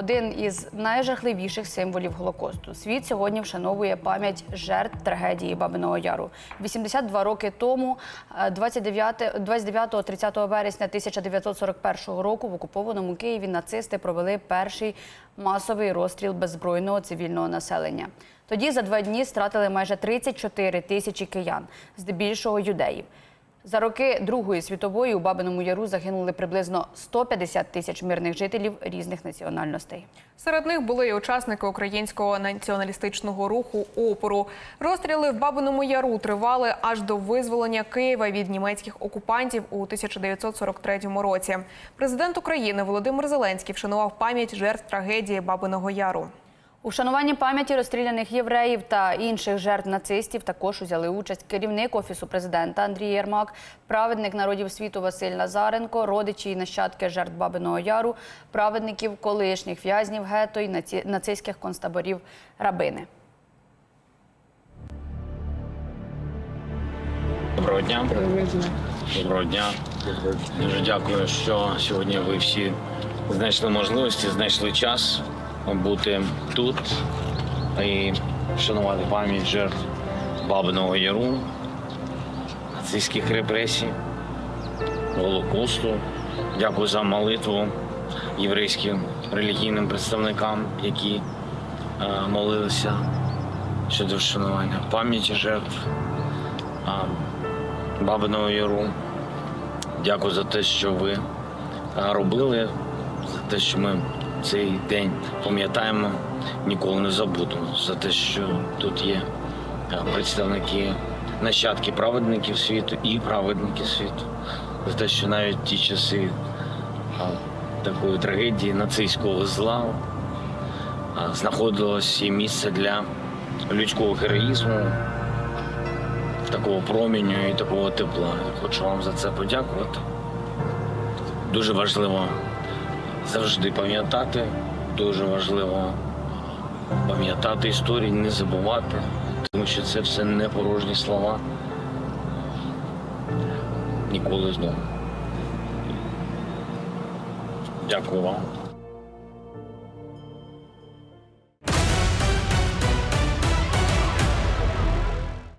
Один із найжахливіших символів Голокосту. Світ сьогодні вшановує пам'ять жертв трагедії Бабиного Яру. 82 роки тому, е, 29-30 вересня 1941 року, в окупованому Києві нацисти провели перший масовий розстріл беззбройного цивільного населення. Тоді за два дні стратили майже 34 тисячі киян, здебільшого юдеїв. За роки Другої світової у Бабиному Яру загинули приблизно 150 тисяч мирних жителів різних національностей. Серед них були і учасники українського націоналістичного руху опору. Розстріли в Бабиному Яру тривали аж до визволення Києва від німецьких окупантів у 1943 році. Президент України Володимир Зеленський вшанував пам'ять жертв трагедії Бабиного Яру. У вшануванні пам'яті розстріляних євреїв та інших жертв нацистів також узяли участь керівник офісу президента Андрій Єрмак, праведник народів світу Василь Назаренко, родичі і нащадки жертв Бабиного Яру, праведників колишніх в'язнів гетто і наці- нацистських концтаборів рабини. Доброго дня. Доброго дня. Дуже дякую, що сьогодні ви всі знайшли можливості, знайшли час бути тут і вшанувати пам'ять жертв Бабиного Яру, нацистських репресій, Голокосту. Дякую за молитву єврейським релігійним представникам, які е, молилися щодо вшанування пам'яті жертв. а, Бабиного Яру. Дякую за те, що ви робили, за те, що ми цей день пам'ятаємо, ніколи не забудемо. За те, що тут є представники нащадки праведників світу і праведники світу. За те, що навіть ті часи а, такої трагедії нацистського зла а, знаходилось і місце для людського героїзму, такого проміню і такого тепла. Хочу вам за це подякувати. Дуже важливо завжди пам'ятати, дуже важливо пам'ятати історії, не забувати, тому що це все не порожні слова. Ніколи знову. Дякую вам.